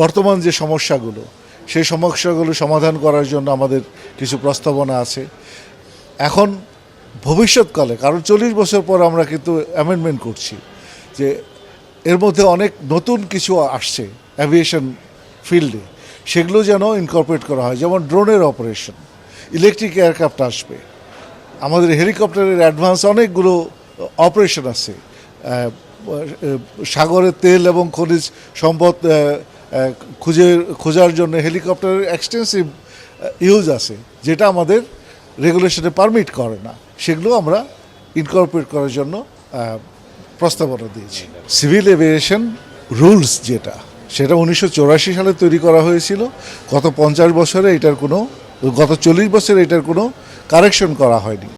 বর্তমান যে সমস্যাগুলো, সেই সমস্যাগুলো সমাধান করার জন্য আমাদের কিছু প্রস্তাবনা আছে। এখন ভবিষ্যৎকালে, কারণ চল্লিশ বছর পর আমরা কিন্তু অ্যামেন্ডমেন্ট করছি যে এর মধ্যে অনেক নতুন কিছু আসছে অ্যাভিয়েশন ফিল্ডে সেগুলো যেন ইনকর্পোরেট করা হয়, যেমন ড্রোনের অপারেশন ইলেকট্রিক এয়ারক্রাফট আসবে। আমাদের হেলিকপ্টারের অ্যাডভান্স অনেকগুলো অপারেশন আছে। আহ, সাগরের তেল এবং খনিজ সম্পদ খুঁজে খোঁজার জন্য হেলিকপ্টারের এক্সটেন্সিভ ইউজ আছে যেটা আমাদের রেগুলেশনে পারমিট করে না। সেগুলো আমরা ইনকর্পোরেট করার জন্য প্রস্তাবনা দিয়েছি। সিভিল এভিয়েশন রুলস যেটা সেটা উনিশশো সালে তৈরি করা হয়েছিল। গত পঞ্চাশ বছরে এটার কোনো গত চল্লিশ বছরে এটার কোনো কারেকশন করা হয়নি।